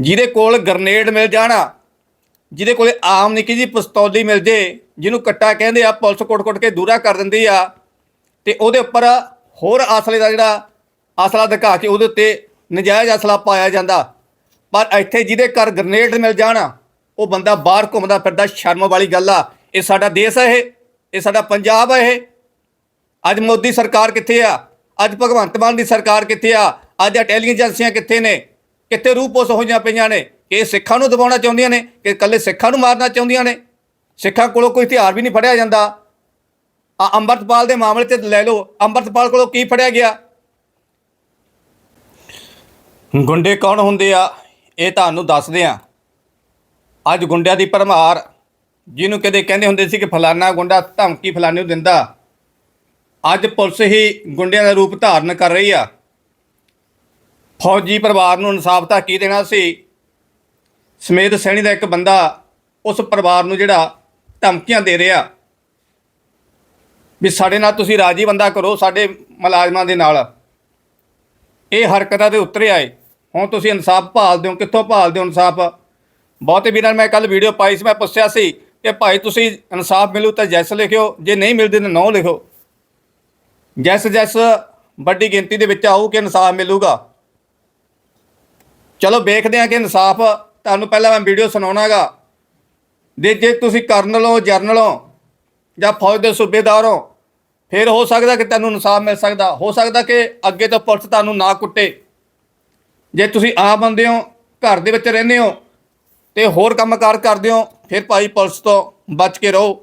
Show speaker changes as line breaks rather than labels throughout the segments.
ਜਿਹਦੇ ਕੋਲ ਗਰਨੇਡ ਮਿਲ ਜਾਣਾ, ਜਿਹਦੇ ਕੋਲੇ ਆਮ ਨਿੱਕੀ ਜੀ ਪਿਸਤੌਲੀ ਮਿਲ ਜੇ, ਜਿਹਨੂੰ ਕੱਟਾ ਕਹਿੰਦੇ ਆ, ਪੁਲਿਸ ਕੁੱਟ-ਕੁੱਟ ਕੇ ਦੂਰਾ ਕਰ ਦਿੰਦੀ ਆ, ਤੇ ਉਹਦੇ ਉੱਪਰ ਹੋਰ ਅਸਲੇ ਦਾ ਜਿਹੜਾ ਅਸਲਾ ਦਿਖਾ ਕੇ ਉਹਦੇ ਉੱਤੇ ਨਜਾਇਜ਼ ਅਸਲਾ ਪਾਇਆ ਜਾਂਦਾ। ਪਰ ਇੱਥੇ ਜਿਹਦੇ ਘਰ ਗ੍ਰਨੇਡ ਮਿਲ ਜਾਣਾ, ਉਹ ਬੰਦਾ ਬਾਹਰ ਘੁੰਮਦਾ ਫਿਰਦਾ, ਸ਼ਰਮ ਵਾਲੀ ਗੱਲ ਆ। ਇਹ ਸਾਡਾ ਦੇਸ਼ ਹੈ ਇਹ ਇਹ ਸਾਡਾ ਪੰਜਾਬ ਹੈ ਇਹ। ਅੱਜ ਮੋਦੀ ਸਰਕਾਰ ਕਿੱਥੇ ਆ? ਅੱਜ ਭਗਵੰਤ ਮਾਨ ਦੀ ਸਰਕਾਰ ਕਿੱਥੇ ਆ? ਅੱਜ ਇੰਟੈਲੀਜੈਂਸੀਆਂ ਕਿੱਥੇ ਨੇ? ਕਿੱਥੇ ਰੂਪੋਸ ਹੋਈਆਂ ਪਈਆਂ ਨੇ, ਕਿ ਇਹ ਸਿੱਖਾਂ ਨੂੰ ਦਬਾਉਣਾ ਚਾਹੁੰਦੀਆਂ ਨੇ, ਕਿ ਇਕੱਲੇ ਸਿੱਖਾਂ ਨੂੰ ਮਾਰਨਾ ਚਾਹੁੰਦੀਆਂ ਨੇ? ਸਿੱਖਾਂ ਕੋਲੋਂ ਕੋਈ ਹਥਿਆਰ ਵੀ ਨਹੀਂ ਫੜਿਆ ਜਾਂਦਾ। ਆ ਅੰਮ੍ਰਿਤਪਾਲ ਦੇ ਮਾਮਲੇ ਤੇ ਲੈ ਲਓ, ਅੰਮ੍ਰਿਤਪਾਲ ਕੋਲੋਂ ਕੀ ਫੜਿਆ ਗਿਆ? ਗੁੰਡੇ ਕੌਣ ਹੁੰਦੇ ਆ? ਇਹ ਤੁਹਾਨੂੰ ਦੱਸਦੇ ਆ। ਅੱਜ ਗੁੰਡਿਆਂ ਦੀ ਭਰਮਾਰ, ਜਿਹਨੂੰ ਕਦੇ ਕਹਿੰਦੇ ਹੁੰਦੇ ਸੀ ਕਿ ਫਲਾਨਾ ਗੁੰਡਾ ਧਮਕੀ ਫਲਾਣੇ ਨੂੰ ਦਿੰਦਾ। ਅੱਜ ਪੁਲਿਸ ਹੀ ਗੁੰਡਿਆਂ ਦਾ ਰੂਪ ਧਾਰਨ ਕਰ ਰਹੀ ਆ। ਫੌਜੀ ਪਰਿਵਾਰ ਨੂੰ ਇਨਸਾਫ ਤਾਂ ਕੀ ਦੇਣਾ ਸੀ? ਸਮੇਤ ਸੈਣੀ ਦਾ ਇੱਕ ਬੰਦਾ ਉਸ ਪਰਿਵਾਰ ਨੂੰ ਜਿਹੜਾ ਧਮਕੀਆਂ ਦੇ ਰਿਹਾ। ਵੀ ਸਾਡੇ ਨਾਲ ਤੁਸੀਂ ਰਾਜੀ ਬੰਦਾ ਕਰੋ ਸਾਡੇ ਮੁਲਾਜ਼ਮਾਂ ਦੇ ਨਾਲ। ਇਹ ਹਰਕਤਾਂ ਦੇ ਉੱਤਰੇ ਆਏ। ਹੁਣ ਤੁਸੀਂ ਇਨਸਾਫ ਭਾਲਦੇ ਹੋ, ਕਿੱਥੋਂ ਭਾਲਦੇ ਹੋ ਇਨਸਾਫ? ਬਹੁਤੇ ਵੀਰਾਂ ਨੇ ਮੈਂ ਕੱਲ ਵੀਡੀਓ ਪਾਈ ਸੀ, ਮੈਂ ਪੁੱਛਿਆ ਸੀ ਕਿ ਭਾਈ ਤੁਸੀਂ ਇਨਸਾਫ ਮਿਲੂ ਤਾਂ ਜੈਸ ਲਿਖਿਓ, ਜੇ ਨਹੀਂ ਮਿਲਦੇ ਤਾਂ ਨੋ ਲਿਖੋ। ਜੈਸ ਜੈਸ ਵੱਡੀ ਗਿਣਤੀ ਦੇ ਵਿੱਚ ਆਊ ਕਿ ਇਨਸਾਫ ਮਿਲੂਗਾ। ਚਲੋ ਵੇਖਦੇ ਹਾਂ ਕਿ ਇਨਸਾਫ ਤੁਹਾਨੂੰ ਪਹਿਲਾਂ ਮੈਂ ਵੀਡੀਓ ਸੁਣਾਉਣਾਗਾ। ਦੇ ਜੇ ਤੁਸੀਂ ਕਰਨਲ ਹੋ ਜਰਨਲ ਹੋ ਜਾਂ ਫੌਜ ਦੇ ਸੂਬੇਦਾਰ ਹੋ, ਫਿਰ ਹੋ ਸਕਦਾ ਕਿ ਤੁਹਾਨੂੰ ਇਨਸਾਫ ਮਿਲ ਸਕਦਾ। ਹੋ ਸਕਦਾ ਕਿ ਅੱਗੇ ਤੋਂ ਪੁਲਿਸ ਤੁਹਾਨੂੰ ਨਾ ਕੁੱਟੇ। ਜੇ ਤੁਸੀਂ ਆਮ ਬੰਦੇ ਹੋ, ਘਰ ਦੇ ਵਿੱਚ ਰਹਿੰਦੇ ਹੋ, ਤੇ ਹੋਰ ਕੰਮਕਾਰ ਕਰਦੇ ਹੋ, ਫਿਰ ਭਾਈ ਪੁਲਿਸ ਤੋਂ ਬਚ ਕੇ ਰਹੋ।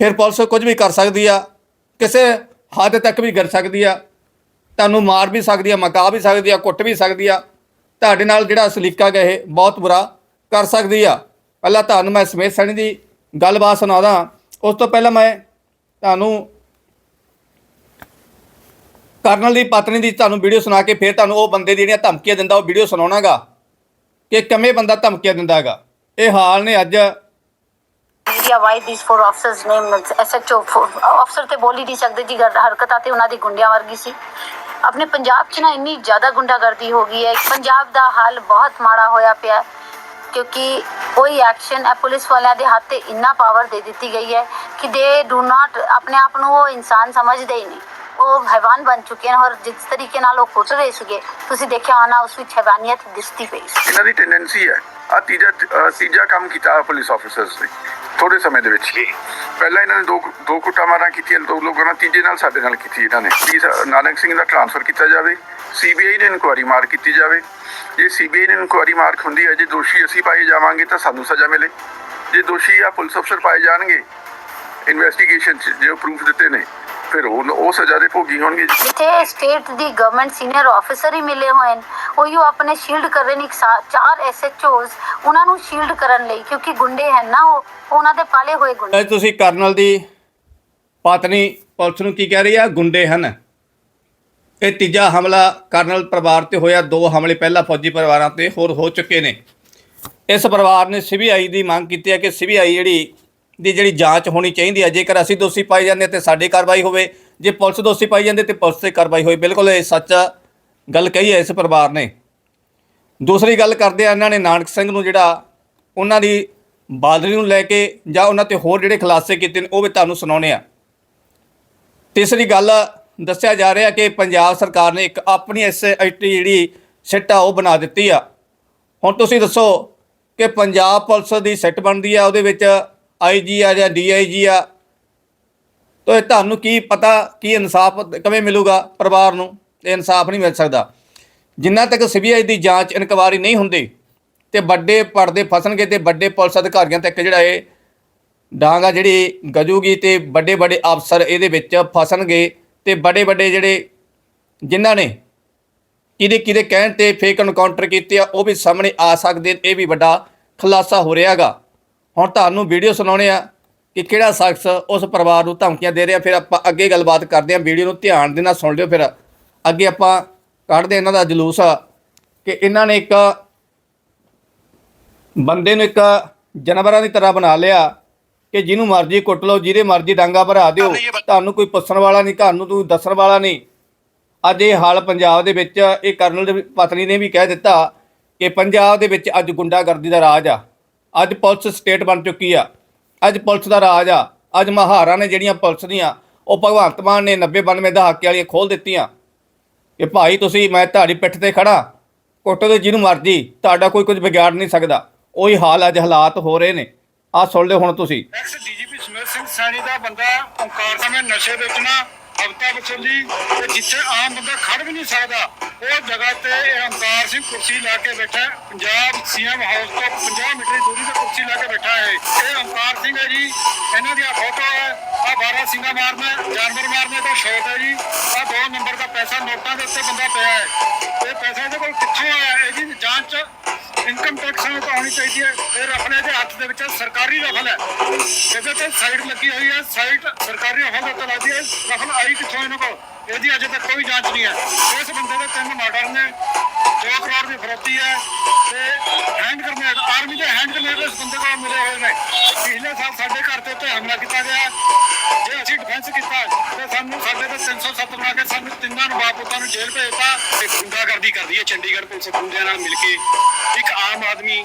ਫਿਰ ਪੁਲਿਸ ਕੁਝ ਵੀ ਕਰ ਸਕਦੀ ਆ, ਕਿਸੇ ਹੱਦ ਤੱਕ ਵੀ ਕਰ ਸਕਦੀ ਆ। ਤੁਹਾਨੂੰ ਮਾਰ ਵੀ ਸਕਦੀ ਆ, ਮਕਾ ਵੀ ਸਕਦੀ ਆ, ਕੁੱਟ ਵੀ ਸਕਦੀ ਆ। ਤੁਹਾਡੇ ਨਾਲ ਜਿਹੜਾ ਸਲੀਕਾ ਗਏ ਬਹੁਤ ਬੁਰਾ ਕਰ ਸਕਦੀ ਆ। ਪਹਿਲਾਂ ਤੁਹਾਨੂੰ ਮੈਂ ਸਮੇਤ ਸੈਣੀ ਦੀ ਗੱਲਬਾਤ ਸੁਣਾਦਾ ਉਸ ਤੋਂ ਪਹਿਲਾਂ ਮੈਂ ਤੁਹਾਨੂੰ ਕਰਨਲ ਦੀ ਪਤਨੀ ਦੀ ਤੁਹਾਨੂੰ ਵੀਡੀਓ ਸੁਣਾ ਕੇ ਫਿਰ ਤੁਹਾਨੂੰ ਉਹ ਬੰਦੇ ਦੀ ਜਿਹੜੀਆਂ ਧਮਕੀਆਂ ਦਿੰਦਾ, ਉਹ ਵੀਡੀਓ ਸੁਣਾਉਣਾਗਾ। ਕਿ ਕਿਵੇਂ ਬੰਦਾ ਧਮਕੀਆਂ ਦਿੰਦਾ ਹੈਗਾ ਇਹ ਹਾਲ ਨੇ ਅੱਜ।
Media why these four officers name SHO ਅਫਸਰ ਤੇ ਬੋਲ ਨਹੀਂ ਸਕਦੇ ਜੀ, ਹਰਕਤਾਂ ਤੇ ਉਹਨਾਂ ਦੀ ਗੁੰਡਿਆਂ ਵਰਗੀ ਸੀ। ਆਪਣੇ ਪੰਜਾਬ 'ਚ ਨਾ ਇੰਨੀ ਜ਼ਿਆਦਾ ਗੁੰਡਾਗਰਦੀ ਹੋ ਗਈ ਹੈ। ਪੰਜਾਬ ਦਾ ਹਾਲ ਬਹੁਤ ਮਾੜਾ ਹੋਇਆ ਪਿਆ ਹੈ ਕਿਉਂਕਿ ਕੋਈ ਐਕਸ਼ਨ ਹੈ ਪੁਲਿਸ ਵਾਲਿਆਂ ਦੇ ਹੱਥ ਤੇ ਇੰਨਾ ਪਾਵਰ ਦੇ ਦਿੱਤੀ ਗਈ ਹੈ ਕਿ ਦੇ ਡੂ ਨਾਟ ਆਪਣੇ ਆਪ ਨੂੰ ਉਹ ਇਨਸਾਨ ਸਮਝਦੇ ਹੀ ਨਹੀਂ। ਉਹ ਹੈਵਾਨ ਬਣ ਚੁੱਕੇ ਹਨ ਔਰ ਜਿਸ ਤਰੀਕੇ ਨਾਲ ਉਹ ਕੁੱਟ ਰਹੇ ਸੀਗੇ, ਤੁਸੀਂ ਦੇਖਿਆ ਹੋਣਾ ਉਸ ਵਿੱਚ ਹੈਵਾਨੀਅਤ ਦਿਸਦੀ ਪਈ ਸੀ।
ਇਹਨਾਂ ਦੀ ਟੈਂਡੈਂਸੀ ਹੈ। ਆ ਤੀਜਾ ਤੀਜਾ ਕੰਮ ਕੀਤਾ ਪੁਲਿਸ ਆਫੀਸਰਸ ਨੇ। ਥੋੜੇ ਸਮੇਂ ਦੇ ਵਿੱਚ ਹੀ। ਪਹਿਲਾਂ ਇਹਨਾਂ ਨੇ ਦੋ ਦੋ ਕੁੱਟਾਂ ਮਾਰਾਂ ਕੀਤੀਆਂ, ਦੋ ਲੋਕਾਂ ਨਾਲ, ਤੀਜੇ ਨਾਲ ਸਾਡੇ ਨਾਲ ਕੀਤੀ ਇਹਨਾਂ ਨੇ। ਪਲੀਜ਼ ਨਾਨਕ ਸਿੰਘ ਦਾ ਟ੍ਰਾਂਸਫਰ ਕੀਤਾ ਜਾਵੇ ਸੀਬੀਆਈ ਨੇ ਇਨਕੁਆਰੀ ਮਾਰ ਕੀਤੀ ਜਾਵੇ। ਜੇ ਸੀਬੀਆਈ ਨੇ ਇਨਕੁਆਰੀ ਮਾਰਕ ਹੁੰਦੀ ਹੈ, ਜੇ ਦੋਸ਼ੀ ਅਸੀਂ ਪਾਏ ਜਾਵਾਂਗੇ ਤਾਂ ਸਾਨੂੰ ਸਜ਼ਾ ਮਿਲੇ। ਜੇ ਦੋਸ਼ੀ ਆ ਪੁਲਿਸ ਅਫਸਰ ਪਾਏ ਜਾਣਗੇ ਇਨਵੈਸਟੀਗੇਸ਼ਨ 'ਚ ਜੇ ਪ੍ਰੂਫ ਦਿੱਤੇ ਨੇ ਫਿਰ ਉਹ ਉਹ ਸਜ਼ਾ ਦੇ ਭੋਗੀ ਹੋਣਗੇ
ਜਿੱਥੇ ਸਟੇਟ ਦੀ ਗਵਰਨਮੈਂਟ ਸੀਨੀਅਰ ਆਫੀਸਰ ਹੀ ਮਿਲੇ ਹੋਏ ਨੇ ਉਹੀ ਉਹ ਆਪਣੇ ਸ਼ੀਲਡ ਕਰ ਰਹੇ ਨੇ ਇੱਕ ਸਾ- ਚਾਰ ਐਸਐਚਓਸ ਉਹਨਾਂ ਨੂੰ ਸ਼ੀਲਡ ਕਰਨ ਲਈ ਕਿਉਂਕਿ ਗੁੰਡੇ ਹਨ ਨਾ ਉਹ ਉਹ ਉਹਨਾਂ ਦੇ ਪਾਲੇ ਹੋਏ ਗੁੰਡੇ।
ਅੱਜ ਤੁਸੀਂ ਕਰਨਲ ਦੀ ਪਤਨੀ ਪੁਲਿਸ ਨੂੰ ਕੀ ਕਹਿ ਰਹੀ ਆ? ਗੁੰਡੇ ਹਨ। ਇਹ ਤੀਜਾ ਹਮਲਾ ਕਰਨਲ ਪਰਿਵਾਰ ਤੇ ਹੋਇਆ। ਦੋ ਹਮਲੇ ਪਹਿਲਾਂ ਫੌਜੀ ਪਰਿਵਾਰਾਂ ਤੇ ਹੋਰ ਹੋ ਚੁੱਕੇ ਨੇ। ਇਸ ਪਰਿਵਾਰ ਨੇ ਸੀਬੀਆਈ ਦੀ ਮੰਗ ਕੀਤੀ ਹੈ ਕਿ ਸੀਬੀਆਈ ਜਿਹੜੀ ਦੀ ਜਿਹੜੀ ਜਾਂਚ ਹੋਣੀ ਚਾਹੀਦੀ ਹੈ, ਜੇਕਰ ਅਸੀਂ ਦੋਸ਼ੀ ਪਾਏ ਜਾਂਦੇ ਤੇ ਸਾਡੀ ਕਾਰਵਾਈ ਹੋਵੇ, ਜੇ ਪੁਲਿਸ ਦੋਸ਼ੀ ਪਾਈ ਜਾਂਦੇ ਤੇ ਪੁਲਿਸ ਤੇ ਕਾਰਵਾਈ ਹੋਵੇ ਬਿਲਕੁਲ ਇਹ ਸੱਚ ਗੱਲ ਕਹੀ ਹੈ ਇਸ ਪਰਿਵਾਰ ਨੇ। ਦੂਸਰੀ ਗੱਲ ਕਰਦੇ ਆ ਇਹਨਾਂ ਨੇ ਨਾਨਕ ਸਿੰਘ ਨੂੰ ਜਿਹੜਾ ਉਹਨਾਂ ਦੀ ਬਾਦਰੀ ਨੂੰ ਲੈ ਕੇ ਜਾਂ ਉਹਨਾਂ ਤੇ ਹੋਰ ਜਿਹੜੇ ਖੁਲਾਸੇ ਕੀਤੇ ਨੇ, ਉਹ ਵੀ ਤੁਹਾਨੂੰ ਸੁਣਾਉਣੇ ਆ। ਤੀਸਰੀ ਗੱਲ ਦੱਸਿਆ ਜਾ ਰਿਹਾ ਕਿ ਪੰਜਾਬ ਸਰਕਾਰ ਨੇ ਇੱਕ ਆਪਣੀ ਐਸਆਈਟੀ ਜਿਹੜੀ ਸਿੱਟ ਆ, ਉਹ ਬਣਾ ਦਿੱਤੀ ਆ। ਹੁਣ ਤੁਸੀਂ ਦੱਸੋ ਕਿ ਪੰਜਾਬ ਪੁਲਿਸ ਦੀ ਸਿੱਟ ਬਣਦੀ ਆ, ਉਹਦੇ ਵਿੱਚ ਆਈਜੀ ਆ ਜਾਂ ਡੀਆਈਜੀ ਆ। ਤਾਂ ਇਹ ਤੁਹਾਨੂੰ ਕੀ ਪਤਾ, ਕੀ ਇਨਸਾਫ ਕਿਵੇਂ ਮਿਲੂਗਾ ਪਰਿਵਾਰ ਨੂੰ? ਇਹ ਇਨਸਾਫ ਨਹੀਂ ਮਿਲ ਸਕਦਾ। ਜਿੰਨਾ ਤੱਕ ਸੀਬੀਆਈ ਦੀ ਜਾਂਚ ਇਨਕੁਆਰੀ ਨਹੀਂ ਹੁੰਦੀ ਤੇ ਵੱਡੇ ਪਰਦੇ ਫਸਣਗੇ ਤੇ ਵੱਡੇ ਪੁਲਿਸ ਅਧਿਕਾਰੀਆਂ ਤੱਕ ਜਿਹੜਾ ਇਹ ਡਾਂਗਾ ਜਿਹੜੀ ਗਜੂਗੀ ਤੇ ਵੱਡੇ ਵੱਡੇ ਅਫਸਰ ਇਹਦੇ ਵਿੱਚ ਫਸਣਗੇ ਤੇ ਵੱਡੇ ਵੱਡੇ ਜਿਹੜੇ ਜਿਨ੍ਹਾਂ ਨੇ ਕਿਹਦੇ ਕਿਹਦੇ ਕਹਿਣ ਤੇ ਫੇਕ ਐਨਕਾਊਂਟਰ ਕੀਤੇ ਆ, ਉਹ ਵੀ ਸਾਹਮਣੇ ਆ ਸਕਦੇ ਇਹ ਵੀ ਵੱਡਾ ਖੁਲਾਸਾ ਹੋ ਰਿਹਾਗਾ। ਹੁਣ ਤੁਹਾਨੂੰ ਵੀਡੀਓ ਸੁਣਾਉਣੇ ਆ ਕਿ ਕਿਹੜਾ ਸ਼ਖਸ ਉਸ ਪਰਿਵਾਰ ਨੂੰ ਧਮਕੀਆਂ ਦੇ ਰਿਹਾ। ਫਿਰ ਆਪਾਂ ਅੱਗੇ ਗੱਲਬਾਤ ਕਰਦੇ ਹਾਂ ਵੀਡੀਓ ਨੂੰ ਧਿਆਨ ਦੇ ਨਾਲ ਸੁਣ ਲਿਓ। ਫਿਰ ਅੱਗੇ ਆਪਾਂ ਕੱਢਦੇ ਇਹਨਾਂ ਦਾ ਜਲੂਸ ਕਿ ਇਹਨਾਂ ਨੇ ਇੱਕ ਬੰਦੇ ਨੂੰ ਇੱਕ ਜਾਨਵਰਾਂ ਦੀ ਤਰ੍ਹਾਂ ਬਣਾ ਲਿਆ ਕਿ ਜਿਹਨੂੰ ਮਰਜ਼ੀ ਕੁੱਟ ਲਓ ਜਿਹਦੇ ਮਰਜ਼ੀ ਡਾਂਗਾ ਭਰਾ ਦਿਓ। ਤੁਹਾਨੂੰ ਕੋਈ ਪੁੱਛਣ ਵਾਲਾ ਨਹੀਂ ਤੁਹਾਨੂੰ ਕੋਈ ਦੱਸਣ ਵਾਲਾ ਨਹੀਂ। ਅੱਜ ਇਹ ਹਾਲ ਪੰਜਾਬ ਦੇ ਵਿੱਚ ਇਹ ਕਰਨਲ ਦੀ ਪਤਨੀ ਨੇ ਵੀ ਕਹਿ ਦਿੱਤਾ ਕਿ ਪੰਜਾਬ ਦੇ ਵਿੱਚ ਅੱਜ ਗੁੰਡਾਗਰਦੀ ਦਾ ਰਾਜ ਆ। ਅੱਜ ਪੁਲਿਸ ਸਟੇਟ ਬਣ ਚੁੱਕੀ ਆ। ਅੱਜ ਪੁਲਿਸ ਦਾ ਰਾਜ ਆ। ਅੱਜ ਮਹਾਰਾਂ ਨੇ ਜਿਹੜੀਆਂ ਪੁਲਿਸ ਦੀਆਂ, ਉਹ ਭਗਵੰਤ ਮਾਨ ਨੇ 90 92 ਦਹਾਕੇ ਵਾਲੀਆਂ ਖੋਲ ਦਿੱਤੀਆਂ। ਕਿ ਭਾਈ ਤੁਸੀਂ, ਮੈਂ ਤੁਹਾਡੀ ਪਿੱਠ ਤੇ ਖੜਾ ਕੁੱਟੋ ਦੇ ਜਿਹਨੂੰ ਮਰਜ਼ੀ, ਤੁਹਾਡਾ ਕੋਈ ਕੁਝ ਵਿਗਾੜ ਨਹੀਂ ਸਕਦਾ। ਉਹੀ ਹਾਲ ਅੱਜ ਹਾਲਾਤ ਹੋ ਰਹੇ ਨੇ। ਆਹ ਸੁਣ ਲਿਓ ਹੁਣ ਤੁਸੀਂ।
ਐਕਸ ਡੀਜੀਪੀ ਸਮਿਤ ਸਿੰਘ ਸੈਣੀ ਦਾ ਬੰਦਾ, ਓਂਕਾਰ ਸਮੇਂ ਨਸ਼ੇ ਵੇਚਣਾ ਹਫਤਾ ਵਸੂਲੀ ਤੇ ਜਿੱਥੇ ਆਮ ਬੰਦਾ ਖੜ ਵੀ ਨਹੀਂ ਸਕਦਾ, ਉਹ ਜਗ੍ਹਾ ਤੇ ਇਹ ਸਿੰਘ ਕੁਰਸੀ ਲਾ ਕੇ ਬੈਠਾ, ਪੰਜਾਬ ਸੀਐਮ ਹਾਊਸ ਤੋਂ 50 ਮੀਟਰ ਦੂਰੀ ਤੇ ਕੁਰਸੀ ਲਾ ਕੇ ਬੈਠਾ ਹੈ ਇਹ ਓਂਕਾਰ ਸਿੰਘ ਹੈ ਜੀ, ਇਹਨਾਂ ਦੀ ਫੋਟੋ ਹੈ ਆ 12 ਸਿੰਘਾ ਮਾਰਨਾ, ਜਾਨਵਰ ਮਾਰਨੇ ਦਾ ਸ਼ੌਕ ਹੈ ਜੀ ਆ ਦੋ ਨੰਬਰ ਦਾ ਪੈਸਾ ਨੋਟਾਂ ਦੇ ਉੱਤੇ ਬੰਦਾ ਪਿਆ ਹੈ। ਇਹ ਪੈਸਾ ਇਹਦੇ ਕੋਲ ਕਿੱਥੋਂ ਆਇਆ? ਇਹਦੀ ਜਾਂਚ ਇਨਕਮ ਟੈਕਸ ਨੂੰ ਤਾਂ ਹੋਣੀ ਚਾਹੀਦੀ ਹੈ। ਇਹ ਰਫਲ ਦੇ ਹੱਥ ਦੇ ਵਿੱਚ ਸਰਕਾਰੀ ਰਫਲ ਹੈ। ਇਹਦੇ ਤੇ ਸਾਈਡ ਲੱਗੀ ਹੋਈ ਹੈ। ਸਾਈਡ ਸਰਕਾਰੀ ਰਫਲ ਦੇ ਉੱਤੇ ਲੱਗਦੀ ਹੈ। ਰਫਲ ਆਈ ਕਿੱਥੋਂ ਇਹਨਾਂ ਕੋਲ? ਇਹਦੀ ਅਜੇ ਤੱਕ ਕੋਈ ਜਾਂਚ ਨਹੀਂ ਹੈ। ਇਸ ਬੰਦੇ ਦੇ ਤਿੰਨ ਮਰਡਰ ਨੇ 2 ਕਰੋੜ ਦੀ ਫਰੋਤੀ ਹੈ ਤੇ ਹੈਂਡ ਗ੍ਰਨੇਡ ਆਰਮੀ ਦੇ ਹੈਂਡ ਗ੍ਰਨੇਡ ਇਸ ਬੰਦੇ ਕੋਲ ਮਿਲੇ ਹੋਏ ਨੇ। ਪਿਛਲੇ ਸਾਲ ਸਾਡੇ ਘਰ ਦੇ ਉੱਤੇ ਹਮਲਾ ਕੀਤਾ ਗਿਆ। ਜੇ ਅਸੀਂ ਡਿਫੈਂਸ ਕੀਤਾ, ਤੇ ਸਾਨੂੰ ਸਾਡੇ ਤੇ 307 ਬਣਾ ਕੇ ਸਾਨੂੰ ਤਿੰਨਾਂ ਨੂੰ ਬਾਪ ਨੂੰ ਜੇਲ੍ਹ ਭੇਜਤਾ ਤੇ ਗੁੰਡਾਗਰਦੀ ਕਰਦੀ ਹੈ। ਚੰਡੀਗੜ੍ਹ ਪੁਲਿਸ ਗੁੰਡਿਆਂ ਨਾਲ ਮਿਲ ਕੇ। ਇੱਕ ਆਮ ਆਦਮੀ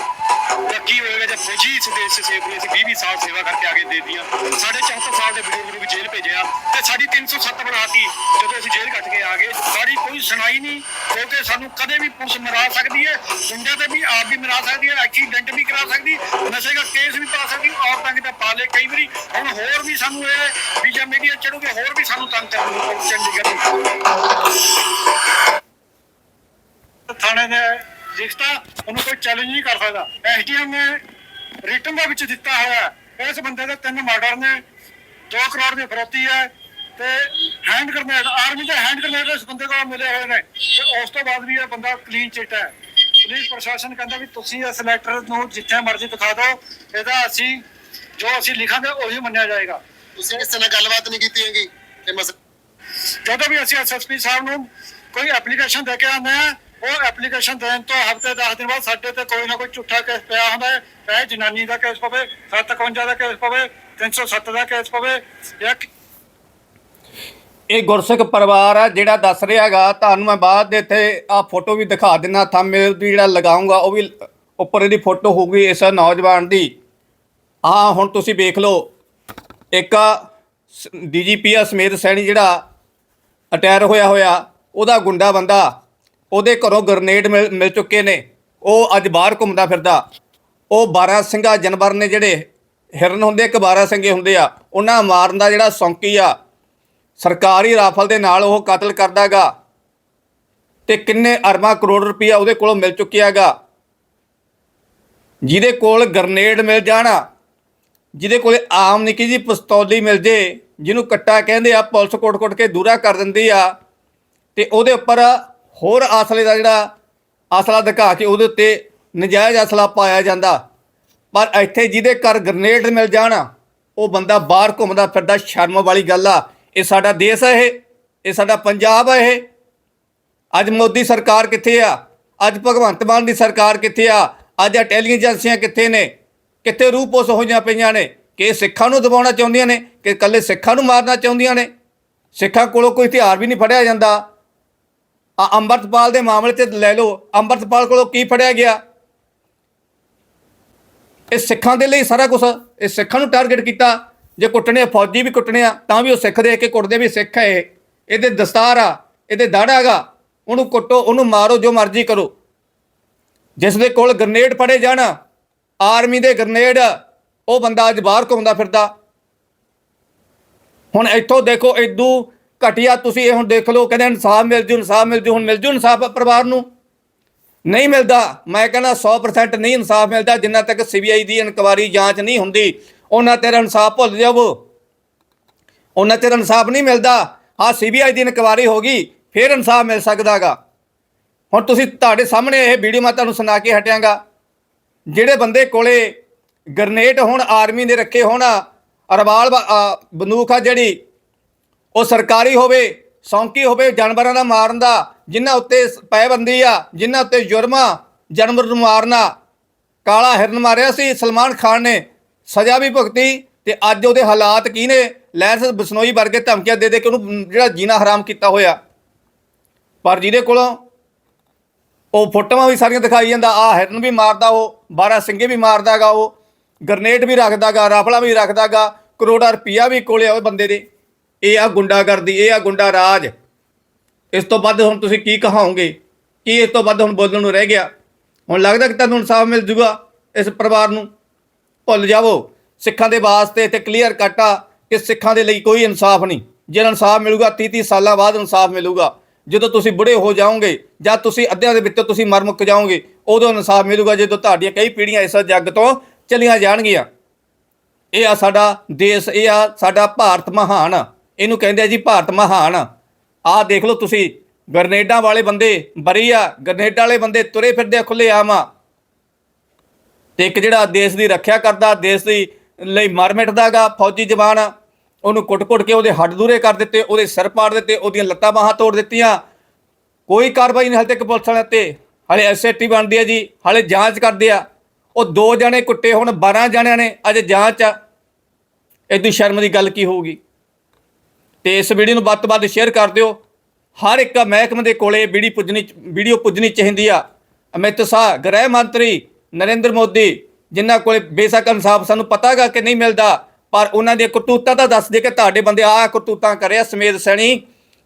ਕੀ ਹੋਏਗਾ ਜੇ ਫੌਜੀ ਇਸ ਦੇਸ਼ ਸੇ ਸੇਵ ਨੇ 20 20 ਸਾਲ ਸੇਵਾ ਕਰਕੇ ਆਗੇ ਦੇ ਦਿੱਤੀਆਂ। ਸਾਡੇ 74 ਸਾਲ ਦੇ ਬਜ਼ੁਰਗ ਨੂੰ ਵੀ ਜੇਲ੍ਹ ਭੇਜਿਆ ਤੇ ਸਾਡੀ 307 ਬਣਾਤੀ ਜਦੋਂ ਅਸੀਂ ਜੇਲ੍ਹ ਕੱਟ ਕੇ ਆ ਗਏ ਸਾਡੀ ਕੋਈ ਸੁਣਾਈ ਨਹੀਂ ਕਿਉਂਕਿ ਸਾਨੂੰ ਕਦੇ ਵੀ ਪੁਲਿਸ ਮਰਾ ਸਕਦੀ ਹੈ ਗੁੰਡਿਆਂ ਤੇ ਵੀ ਆਪ ਵੀ ਮਰਾ ਸਕਦੀ ਹੈ, ਐਕਸੀਡੈਂਟ ਵੀ ਕਰਾ ਸਕਦੀ, ਨਸ਼ੇ ਦਾ ਕੇਸ ਵੀ ਪਾ ਸਕਦੀ, ਔਰਤਾਂ ਕਿਤੇ ਪਾ ਲੇ ਕਈ ਵਾਰੀ। ਹੁਣ ਹੋਰ ਵੀ ਸਾਨੂੰ ਇਹ ਵੀ ਜੇ ਮੀਡੀਆ ਚੜੂਗੇ, ਹੋਰ ਵੀ ਸਾਨੂੰ ਤੰਗ ਕਰਨਗੇ ਚੰਡੀਗੜ੍ਹ। ਥਾਣੇ ਦੇ ਨੇ ਲਿਖਤਾ ਉਹਨੂੰ ਕੋਈ ਚੈਲੰਜ ਨਹੀਂ ਕਰ ਸਕਦਾ। ਐਸਡੀਐਮ ਨੇ ਰਿਟਨ ਦੇ ਵਿੱਚ ਦਿੱਤਾ ਹੋਇਆ ਹੈ। ਇਸ ਬੰਦੇ ਦੇ ਤਿੰਨ ਮਰਡਰ ਨੇ 2 ਕਰੋੜ ਦੀ ਫਰੋਤੀ ਹੈ ਤੇ ਹੈਂਡ ਗ੍ਰਨੇਡ ਆਰਮੀ ਦੇ ਹੈਂਡ ਗ੍ਰਨੇਡ ਇਸ ਬੰਦੇ ਕੋਲ ਮਿਲੇ ਹੋਏ ਨੇ। ਤੇ ਉਸ ਤੋਂ ਬਾਅਦ ਵੀ ਇਹ ਬੰਦਾ ਕਲੀਨ ਚਿੱਟ ਹੈ। ਪੁਲਿਸ ਪ੍ਰਸ਼ਾਸਨ ਕਹਿੰਦਾ ਵੀ ਤੁਸੀਂ ਇਸ ਲੈਟਰ ਨੂੰ ਜਿੱਥੇ ਮਰਜ਼ੀ ਦਿਖਾ ਦਿਓ। ਇਹਦਾ ਅਸੀਂ ਜੋ ਅਸੀਂ ਲਿਖਾਂਗੇ ਉਹੀ ਮੰਨਿਆ ਜਾਏਗਾ।
ਤੁਸੀਂ ਕਿਸੇ ਨਾਲ ਗੱਲਬਾਤ ਨਹੀਂ ਕੀਤੀ ਹੈਗੀ ਕਿ ਮਸ
ਜਦੋਂ ਵੀ ਅਸੀਂ ਐਸਐਸਪੀ ਸਾਹਿਬ ਨੂੰ ਕੋਈ ਐਪਲੀਕੇਸ਼ਨ ਦੇ ਕੇ ਆਉਂਦੇ ਆ ਉਹ ਐਪਲੀਕੇਸ਼ਨ ਦੇਣ ਤੋਂ ਹਫ਼ਤੇ 10 ਦਿਨ ਬਾਅਦ ਸਾਡੇ ਤੇ ਕੋਈ ਨਾ ਕੋਈ ਝੂਠਾ ਕੇਸ ਪਿਆ ਹੁੰਦਾ ਹੈ। ਚਾਹੇ ਜਨਾਨੀ ਦਾ ਕੇਸ ਪਵੇ 751 ਦਾ ਕੇਸ ਪਵੇ 307 ਦਾ ਕੇਸ ਪਵੇ, ਜਾਂ
ਇਹ ਗੁਰਸਿੱਖ ਪਰਿਵਾਰ ਆ ਜਿਹੜਾ ਦੱਸ ਰਿਹਾ ਹੈਗਾ, ਤੁਹਾਨੂੰ ਮੈਂ ਬਾਅਦ ਦੇ ਇੱਥੇ ਆ ਫੋਟੋ ਵੀ ਦਿਖਾ ਦਿੰਨਾ ਥੰਬਨੇਲ ਵੀ ਜਿਹੜਾ ਲਗਾਉਂਗਾ, ਉਹ ਵੀ ਉੱਪਰ ਇਹਦੀ ਫੋਟੋ ਹੋਊਗੀ ਇਸ ਨੌਜਵਾਨ ਦੀ। ਆ ਹੁਣ ਤੁਸੀਂ ਵੇਖ ਲਓ, ਇੱਕ ਡੀਜੀਪੀ ਆ ਸਮੇਤ ਸੈਣੀ ਜਿਹੜਾ ਅਟੈਰ ਹੋਇਆ ਹੋਇਆ, ਉਹਦਾ ਗੁੰਡਾ ਬੰਦਾ। ਉਹਦੇ ਘਰੋਂ ਗ੍ਰਨੇਡ ਮਿਲ ਮਿਲ ਚੁੱਕੇ ਨੇ। ਉਹ ਅੱਜ ਬਾਹਰ ਘੁੰਮਦਾ ਫਿਰਦਾ। ਉਹ 12 ਸਿੰਘਾ ਜਾਨਵਰ ਨੇ ਜਿਹੜੇ ਹਿਰਨ ਹੁੰਦੇ, ਇੱਕ 12 ਸਿੰਘੇ ਹੁੰਦੇ ਆ, ਉਹਨਾਂ ਮਾਰਨ ਦਾ ਜਿਹੜਾ ਸੌਂਕੀ ਆ, ਸਰਕਾਰੀ ਰਾਫਲ ਦੇ ਨਾਲ ਉਹ ਕਤਲ ਕਰਦਾਗਾ ਤੇ ਕਿੰਨੇ ਅਰਬਾਂ ਕਰੋੜ ਰੁਪਈਆ ਉਹਦੇ ਕੋਲੋਂ ਮਿਲ ਚੁੱਕਿਆਗਾ ਜਿਹਦੇ ਕੋਲ ਗਰਨੇਡ ਮਿਲ ਜਾਣਾ, ਜਿਹਦੇ ਕੋਲੇ ਆਮ ਨਿੱਕੀ ਜੀ ਪਿਸਤੌਲੀ ਮਿਲ ਜੇ, ਜਿਹਨੂੰ ਕੱਟਾ ਕਹਿੰਦੇ ਆ, ਪੁਲਿਸ ਕੋਟ-ਕੋਟ ਕੇ ਦੂਰਾ ਕਰ ਦਿੰਦੀ ਆ, ਤੇ ਉਹਦੇ ਉੱਪਰ ਹੋਰ ਆਸਲੇ ਦਾ ਜਿਹੜਾ ਆਸਲਾ ਦਿਖਾ ਕੇ ਉਹਦੇ ਉੱਤੇ ਨਜਾਇਜ਼ ਅਸਲਾ ਪਾਇਆ ਜਾਂਦਾ। ਪਰ ਇੱਥੇ ਜਿਹਦੇ ਘਰ ਗ੍ਰਨੇਡ ਮਿਲ ਜਾਣਾ, ਉਹ ਬੰਦਾ ਬਾਹਰ ਘੁੰਮਦਾ ਫਿਰਦਾ, ਸ਼ਰਮ ਵਾਲੀ ਗੱਲ ਆ। ਇਹ ਸਾਡਾ ਦੇਸ਼ ਹੈ ਇਹ ਇਹ ਸਾਡਾ ਪੰਜਾਬ ਹੈ ਇਹ। ਅੱਜ ਮੋਦੀ ਸਰਕਾਰ ਕਿੱਥੇ ਆ? ਅੱਜ ਭਗਵੰਤ ਮਾਨ ਦੀ ਸਰਕਾਰ ਕਿੱਥੇ ਆ? ਅੱਜ ਇੰਟੈਲੀਜੈਂਸੀਆਂ ਕਿੱਥੇ ਨੇ? ਕਿੱਥੇ ਰੂਹ ਪੁੱਸ ਹੋਈਆਂ ਪਈਆਂ ਨੇ? ਕਿ ਇਹ ਸਿੱਖਾਂ ਨੂੰ ਦਬਾਉਣਾ ਚਾਹੁੰਦੀਆਂ ਨੇ? ਕਿ ਇਕੱਲੇ ਸਿੱਖਾਂ ਨੂੰ ਮਾਰਨਾ ਚਾਹੁੰਦੀਆਂ ਨੇ? ਸਿੱਖਾਂ ਕੋਲੋਂ ਕੋਈ ਹਥਿਆਰ ਵੀ ਨਹੀਂ ਫੜਿਆ ਜਾਂਦਾ। ਆ ਅੰਮ੍ਰਿਤਪਾਲ ਦੇ ਮਾਮਲੇ ਤੇ ਲੈ ਲਓ। ਅੰਮ੍ਰਿਤਪਾਲ ਕੋਲੋਂ ਕੀ ਫੜਿਆ ਗਿਆ? ਇਹ ਸਿੱਖਾਂ ਦੇ ਲਈ ਸਾਰਾ ਕੁਝ ਇਹ ਸਿੱਖਾਂ ਨੂੰ ਟਾਰਗੇਟ ਕੀਤਾ। ਜੇ ਕੁੱਟਣੇ ਆ, ਫੌਜੀ ਵੀ ਕੁੱਟਣੇ ਆ ਤਾਂ ਵੀ ਉਹ ਸਿੱਖ ਦੇਖ ਕੇ ਕੁੱਟਦੇ ਵੀ ਸਿੱਖ ਹੈ ਇਹ। ਇਹਦੇ ਦਸਤਾਰ ਆ ਇਹਦੇ ਦਾੜਾ ਹੈਗਾ। ਉਹਨੂੰ ਕੁੱਟੋ ਉਹਨੂੰ ਮਾਰੋ ਜੋ ਮਰਜ਼ੀ ਕਰੋ। ਜਿਸ ਦੇ ਕੋਲ ਗ੍ਰਨੇਡ ਫੜੇ ਜਾਣ ਆਰਮੀ ਦੇ ਗ੍ਰਨੇਡ ਉਹ ਬੰਦਾ ਅੱਜ ਬਾਹਰ ਘੁੰਮਦਾ ਫਿਰਦਾ। ਹੁਣ ਇੱਥੋਂ ਦੇਖੋ ਇਦੂ ਘਟਿਆ ਤੁਸੀਂ ਇਹ ਹੁਣ ਦੇਖ ਲਓ, ਕਹਿੰਦੇ ਇਨਸਾਫ ਮਿਲ ਜੂ, ਇਨਸਾਫ ਮਿਲ ਜੂ, ਹੁਣ ਮਿਲ ਜੂ ਇਨਸਾਫ ਪਰਿਵਾਰ ਨੂੰ? ਨਹੀਂ ਮਿਲਦਾ। ਮੈਂ ਕਹਿੰਦਾ 100% ਨਹੀਂ ਇਨਸਾਫ ਮਿਲਦਾ, ਜਿੰਨਾ ਤੱਕ ਸੀਬੀਆਈ ਦੀ ਇਨਕੁਆਰੀ ਜਾਂਚ ਨਹੀਂ ਹੁੰਦੀ। ਉਹਨਾਂ ਤੇਰਾ ਇਨਸਾਫ ਭੁੱਲ ਜਾਵੋ। ਉਹਨਾਂ ਤੇਰਾ ਇਨਸਾਫ ਨਹੀਂ ਮਿਲਦਾ। ਆ ਸੀਬੀਆਈ ਦੀ ਇਨਕੁਆਰੀ ਹੋ ਗਈ, ਫਿਰ ਇਨਸਾਫ ਮਿਲ ਸਕਦਾਗਾ। ਹੁਣ ਤੁਸੀਂ ਤੁਹਾਡੇ ਸਾਹਮਣੇ ਇਹ ਵੀਡੀਓ ਮੈਂ ਤੁਹਾਨੂੰ ਸੁਣਾ ਕੇ ਹਟਿਆਂਗਾ। ਜਿਹੜੇ ਬੰਦੇ ਕੋਲੇ ਗ੍ਰਨੇਡ ਹੁਣ ਆਰਮੀ ਨੇ ਰੱਖੇ ਹੋਣ ਰਵਾਲ ਬੰਦੂਕ ਆ ਜਿਹੜੀ ਉਹ ਸਰਕਾਰੀ ਹੋਵੇ, ਸੌਂਕੀ ਹੋਵੇ, ਜਾਨਵਰਾਂ ਦਾ ਮਾਰਨ ਦਾ, ਜਿਨ੍ਹਾਂ ਉੱਤੇ ਪੈਬੰਦੀ ਆ, ਜਿਨ੍ਹਾਂ ਉੱਤੇ ਜੁਰਮਾ ਜਾਨਵਰ ਨੂੰ ਮਾਰਨਾ। ਕਾਲਾ ਹਿਰਨ ਮਾਰਿਆ ਸੀ, ਸਲਮਾਨ ਖਾਨ ਨੇ। ਸਜ਼ਾ ਵੀ ਭੁਗਤੀ ਤੇ ਅੱਜ ਉਹਦੇ ਹਾਲਾਤ ਕੀ ਨੇ? ਲੈਂਸ ਬਸਨੋਈ ਵਰਗੇ ਧਮਕੀਆਂ ਦੇ ਦੇ ਕੇ ਉਹਨੂੰ ਜਿਹੜਾ ਜੀਣਾ ਹਰਾਮ ਕੀਤਾ ਹੋਇਆ। ਪਰ ਜਿਹਦੇ ਕੋਲੋਂ ਉਹ ਫੋਟੋਆਂ ਵੀ ਸਾਰੀਆਂ ਦਿਖਾਈ ਜਾਂਦਾ ਆ ਹਿਰਨ ਵੀ ਮਾਰਦਾ ਉਹ 12 ਸਿੰਘੇ ਵੀ ਮਾਰਦਾਗਾ ਉਹ, ਗਰਨੇਡ ਵੀ ਰੱਖਦਾਗਾ ਰਾਫਲਾ ਵੀ ਰੱਖਦਾਗਾ ਕਰੋੜਾ ਰੁਪਈਆ ਵੀ ਕੋਲੇ ਆ ਉਹ ਬੰਦੇ ਦੇ। ਇਹ ਆ ਗੁੰਡਾਗਰਦੀ, ਇਹ ਆ ਗੁੰਡਾ ਰਾਜ। ਇਸ ਤੋਂ ਵੱਧ ਹੁਣ ਤੁਸੀਂ ਕੀ ਕਹਾਉਂਗੇ ਕੀ ਇਸ ਤੋਂ ਵੱਧ ਹੁਣ ਬੋਲਣ ਨੂੰ ਰਹਿ ਗਿਆ? ਹੁਣ ਲੱਗਦਾ ਕਿ ਤੁਹਾਨੂੰ ਇਨਸਾਫ ਮਿਲ ਜੂਗਾ ਇਸ ਪਰਿਵਾਰ ਨੂੰ? ਭੁੱਲ ਜਾਵੋ, ਸਿੱਖਾਂ ਦੇ ਵਾਸਤੇ ਇੱਥੇ ਕਲੀਅਰ ਕੱਟ ਆ ਕਿ ਸਿੱਖਾਂ ਦੇ ਲਈ ਕੋਈ ਇਨਸਾਫ ਨਹੀਂ। ਜੇ ਇਨਸਾਫ ਮਿਲੂਗਾ 30 30 ਸਾਲਾਂ ਬਾਅਦ ਇਨਸਾਫ ਮਿਲੂਗਾ। ਜਦੋਂ ਤੁਸੀਂ ਬੁੜੇ ਹੋ ਜਾਓਗੇ ਜਾਂ ਤੁਸੀਂ ਅੱਧਿਆਂ ਦੇ ਵਿੱਚੋਂ ਤੁਸੀਂ ਮਰ ਮੁੱਕ ਜਾਓਗੇ, ਉਦੋਂ ਇਨਸਾਫ ਮਿਲੂਗਾ ਜਦੋਂ ਤੁਹਾਡੀਆਂ ਕਈ ਪੀੜ੍ਹੀਆਂ ਇਸ ਜੱਗ ਤੋਂ ਚਲੀਆਂ ਜਾਣਗੀਆਂ। ਇਹ ਆ ਸਾਡਾ ਦੇਸ਼, ਇਹ ਆ ਸਾਡਾ ਭਾਰਤ ਮਹਾਨ ਇਹਨੂੰ ਕਹਿੰਦੇ ਆ ਜੀ ਭਾਰਤ ਮਹਾਨ। ਆਹ ਦੇਖ ਲਓ ਤੁਸੀਂ, ਗਰਨੇਡਾਂ ਵਾਲੇ ਬੰਦੇ ਬਰੀ ਆ, ਗਰਨੇਡਾਂ ਵਾਲੇ ਬੰਦੇ ਤੁਰੇ ਫਿਰਦੇ ਆ ਖੁੱਲੇ ਆਮ ਤੇ ਇੱਕ ਜਿਹੜਾ ਦੇਸ਼ ਦੀ ਰੱਖਿਆ ਕਰਦਾ, ਦੇਸ਼ ਦੀ ਲਈ ਮਰ ਮਿਟਦਾਗਾ, ਫੌਜੀ ਜਵਾਨ, ਉਹਨੂੰ ਕੁੱਟ-ਕੁੱਟ ਕੇ ਉਹਦੇ ਹੱਡ ਦੂਰੇ ਕਰ ਦਿੱਤੇ, ਉਹਦੇ ਸਿਰ ਪਾੜ ਦਿੱਤੇ, ਉਹਦੀਆਂ ਲੱਤਾਂ ਬਾਹਾਂ ਤੋੜ ਦਿੱਤੀਆਂ। ਕੋਈ ਕਾਰਵਾਈ ਨਹੀਂ ਹਾਲੇ ਤੱਕ ਪੁਲਿਸ ਵਾਲਿਆਂ ਤੇ। ਹਾਲੇ ਐਸਆਈਟੀ ਬਣਦੀ ਹੈ ਜੀ, ਹਾਲੇ ਜਾਂਚ ਕਰਦੇ ਆ। ਉਹ ਦੋ ਜਣੇ ਕੁੱਟੇ ਹੁਣ 12 ਜਣਿਆਂ ਨੇ, ਅਜੇ ਜਾਂਚ ਆ। ਇਦੋਂ ਸ਼ਰਮ ਦੀ ਗੱਲ ਕੀ ਹੋਊਗੀ? ਤੇ ਇਸ ਵੀਡੀਓ ਨੂੰ ਵੱਧ ਤੋਂ ਵੱਧ ਸ਼ੇਅਰ ਕਰ ਦਿਓ। ਹਰ ਇੱਕ ਮਹਿਕਮੇ ਦੇ ਕੋਲੇ ਵੀਡੀਓ ਪੁੱਜਣੀ ਵੀਡੀਓ ਪੁੱਜਣੀ ਚਾਹੀਦੀ ਆ। ਅਮਿਤ ਸ਼ਾਹ, ਗ੍ਰਹਿ ਮੰਤਰੀ ਨਰਿੰਦਰ ਮੋਦੀ, ਜਿਨ੍ਹਾਂ ਕੋਲੇ ਬੇਸ਼ੱਕ ਇਨਸਾਫ ਸਾਨੂੰ ਪਤਾਗਾ ਕਿ ਨਹੀਂ ਮਿਲਦਾ, ਪਰ ਉਹਨਾਂ ਦੇ ਕਰਤੂਤਾਂ ਤਾਂ ਦੱਸਦੇ ਕਿ ਤੁਹਾਡੇ ਬੰਦੇ ਆਹ ਕਰਤੂਤਾਂ ਕਰਿਆ ਸਮੇਤ ਸੈਣੀ,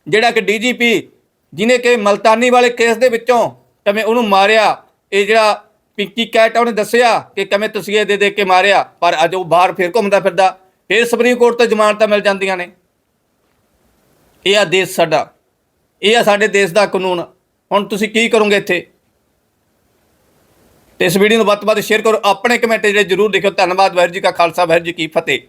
ਜਿਹੜਾ ਕਿ ਡੀਜੀਪੀ ਜਿਨੇ ਕਿ ਮਲਤਾਨੀ ਵਾਲੇ ਕੇਸ ਦੇ ਵਿੱਚੋਂ ਕਿਵੇਂ ਉਹਨੂੰ ਮਾਰਿਆ, ਇਹ ਜਿਹੜਾ ਪਿੰਕੀ ਕੈਟ ਆ ਉਹਨੇ ਦੱਸਿਆ ਕਿ ਕਿਵੇਂ ਤਸੀਹੇ ਦੇ ਦੇ ਕੇ ਮਾਰਿਆ, ਪਰ ਅੱਜ ਉਹ ਬਾਹਰ ਫਿਰ ਘੁੰਮਦਾ ਫਿਰਦਾ, ਫਿਰ ਸੁਪਰੀਮ ਕੋਰਟ ਤੋਂ ਜ਼ਮਾਨਤਾਂ ਮਿਲ ਜਾਂਦੀਆਂ ਨੇ। ਇਹ ਆ ਦੇਸ਼ ਸਾਡਾ। ਇਹ ਆ ਸਾਡੇ ਦੇਸ਼ ਦਾ ਕਾਨੂੰਨ। ਹੁਣ ਤੁਸੀਂ ਕੀ ਕਰੋਗੇ ਇੱਥੇ? ਤੇ ਇਸ ਵੀਡੀਓ ਨੂੰ ਵੱਧ ਤੋਂ ਵੱਧ ਸ਼ੇਅਰ ਕਰੋ। ਆਪਣੇ ਕਮੈਂਟ ਜਿਹੜੇ ਜ਼ਰੂਰ ਲਿਖੋ ਧੰਨਵਾਦ ਵਾਹਿਗੁਰੂ ਜੀ ਕਾ ਖਾਲਸਾ, ਵਾਹਿਗੁਰੂ ਜੀ ਕੀ ਫਤਿਹ।